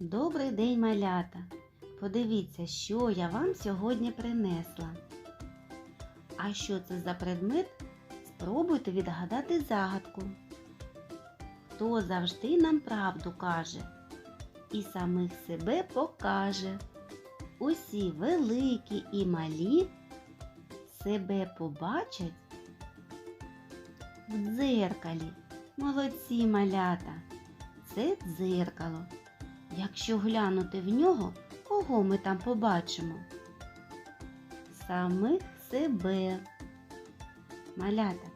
Добрий день, малята! Подивіться, що я вам сьогодні принесла. А що це за предмет? Спробуйте відгадати загадку. Хто завжди нам правду каже і самих себе покаже. Усі великі і малі себе побачать в дзеркалі. Молодці малята! Це дзеркало. Якщо глянути в нього, кого ми там побачимо? Самих себе. Малята,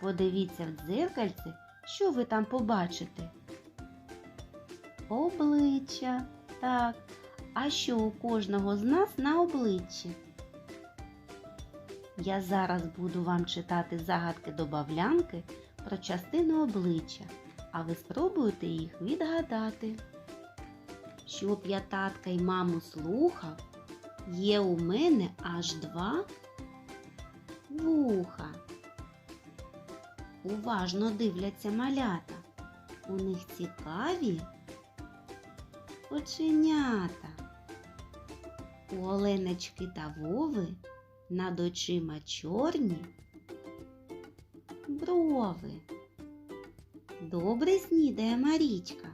подивіться в дзеркальце, що ви там побачите? Обличчя. Так. А що у кожного з нас на обличчі? Я зараз буду вам читати загадки добавлянки про частину обличчя, а ви спробуєте їх відгадати. Щоб я татка й маму слухав, є у мене аж два вуха. Уважно дивляться малята. У них цікаві оченята. У Оленочки та Вови над очима чорні брови. Добре снідає Марічка,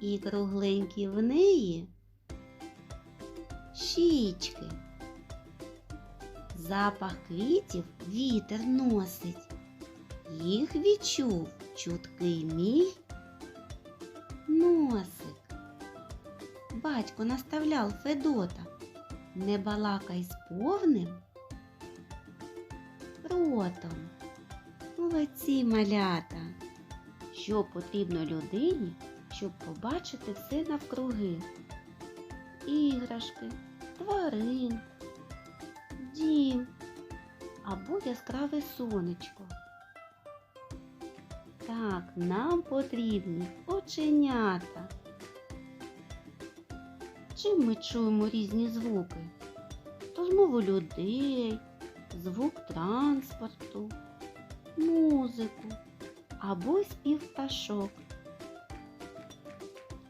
і кругленькі в неї щічки. Запах квітів вітер носить. Їх відчув чуткий мій носик. Батько наставляв Федота, не балакай з повним ротом. Молодці малята. Що потрібно людині, щоб побачити все навкруги? Іграшки, тварин, дім або яскраве сонечко. Так, нам потрібні оченята. Чим ми чуємо різні звуки? Розмову людей, звук транспорту, музику або спів пташок.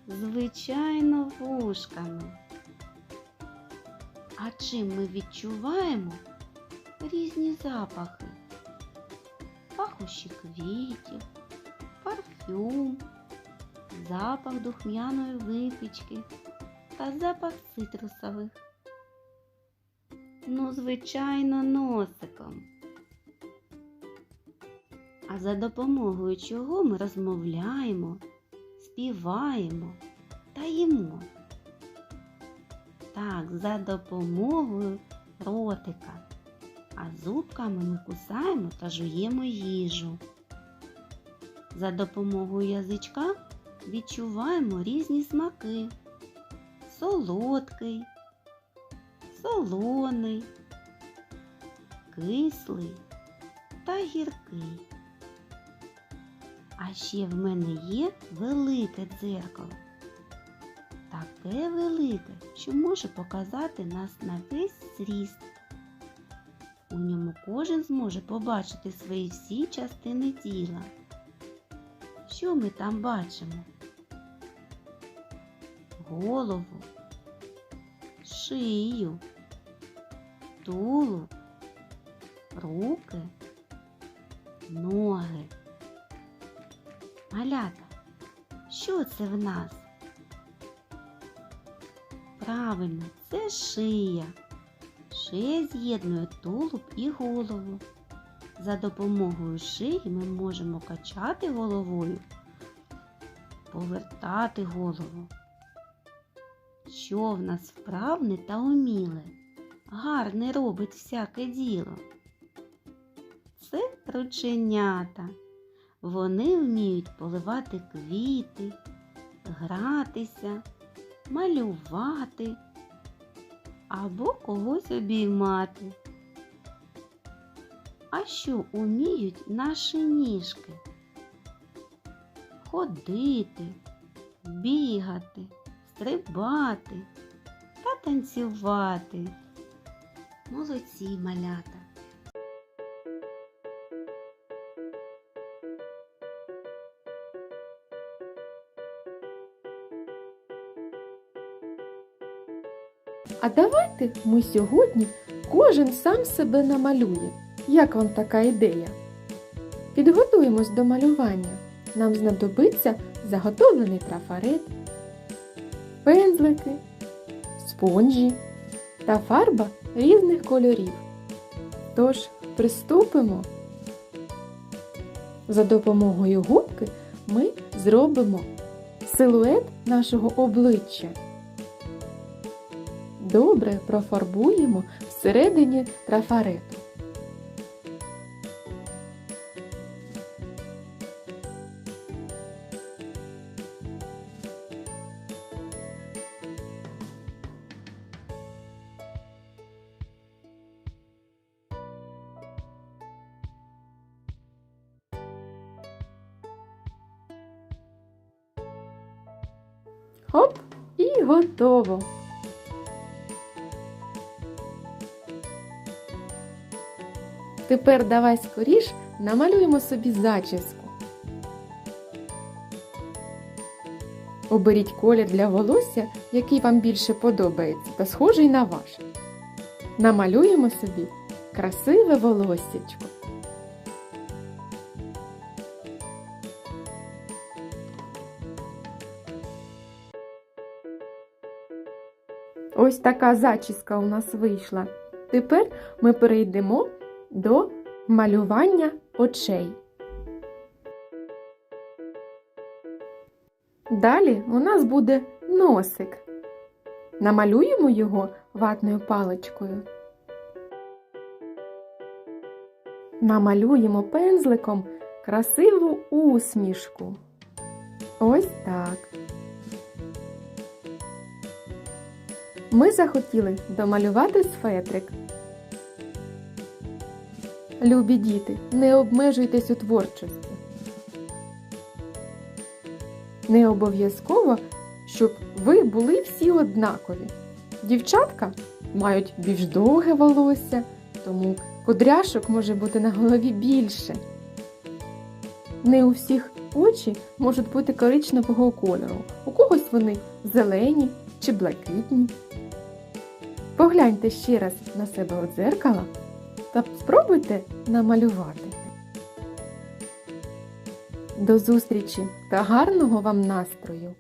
Звичайно, вушками. А чим ми відчуваємо різні запахи? Пахощі квітів, парфюм, запах духмяної випічки та запах цитрусових. Ну, звичайно, носиком. А за допомогою чого ми розмовляємо, співаємо та їмо? Так, за допомогою ротика, а зубками ми кусаємо та жуємо їжу. За допомогою язичка відчуваємо різні смаки. Солодкий, солоний, кислий та гіркий. А ще в мене є велике дзеркало. Таке велике, що може показати нас на весь зріст. У ньому кожен зможе побачити свої всі частини тіла. Що ми там бачимо? Голову, шию, тулуб, руки, ноги. Малята, що це в нас? Правильно, це шия. Шия з'єднує тулуб і голову. За допомогою шиї ми можемо качати головою, повертати голову. Що в нас вправне та уміле, гарне робить всяке діло. Це рученята. Вони вміють поливати квіти, гратися, малювати або когось обіймати. А що уміють наші ніжки? Ходити, бігати, стрибати та танцювати. Молодці малята. А давайте ми сьогодні кожен сам себе намалює. Як вам така ідея? Підготуємось до малювання. Нам знадобиться заготовлений трафарет, пензлики, спонжі та фарба різних кольорів. Тож, приступимо. За допомогою губки ми зробимо силует нашого обличчя. Добре профарбуємо всередині трафарету. Хоп, і готово. Тепер давай скоріш намалюємо собі зачіску. Оберіть колір для волосся, який вам більше подобається, та схожий на ваш. Намалюємо собі красиве волоссячко. Ось така зачіска у нас вийшла. Тепер ми перейдемо до малювання очей. Далі у нас буде носик. Намалюємо його ватною паличкою. Намалюємо пензликом красиву усмішку. Ось так. Ми захотіли домалювати сфетрик. Любі діти, не обмежуйтесь у творчості. Не обов'язково, щоб ви були всі однакові. Дівчатка мають більш довге волосся, тому кудряшок може бути на голові більше. Не у всіх очі можуть бути коричневого кольору. У когось вони зелені чи блакитні. Погляньте ще раз на себе у дзеркало та спробуйте намалювати. До зустрічі та гарного вам настрою!